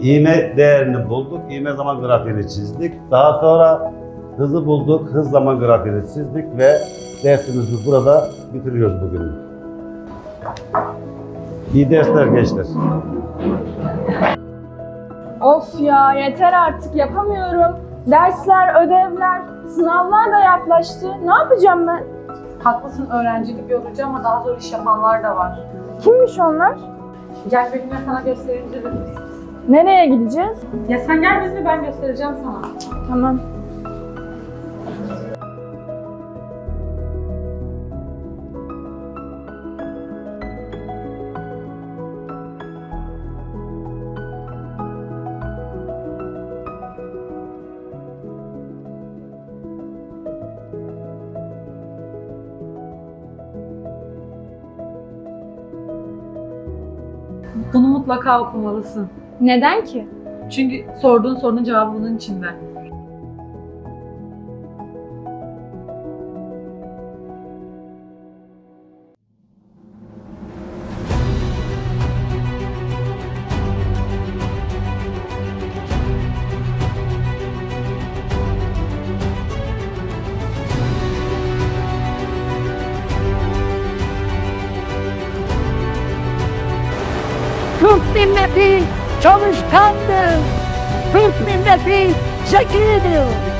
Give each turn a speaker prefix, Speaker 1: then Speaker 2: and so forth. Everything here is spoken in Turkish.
Speaker 1: İğme değerini bulduk, İğme zaman grafiğini çizdik. Daha sonra hızı bulduk, hız zaman grafiğini çizdik ve dersimizi burada bitiriyoruz bugün. İyi dersler gençler.
Speaker 2: Of ya yeter artık yapamıyorum. Dersler, ödevler, sınavlar da yaklaştı. Ne yapacağım ben?
Speaker 3: Haklısın öğrencilik yorucu ama daha zor iş yapanlar da var.
Speaker 2: Kimmiş onlar?
Speaker 3: Gel benimle sana göstereceğim.
Speaker 2: Nereye gideceğiz?
Speaker 3: Ya sen gel bizimle ben göstereceğim sana.
Speaker 2: Tamam.
Speaker 3: Bunu mutlaka okumalısın.
Speaker 2: Neden ki?
Speaker 3: Çünkü sorduğun sorunun cevabı bunun içinde.
Speaker 4: Türk milleti çalışkandır. Türk milleti zekidir.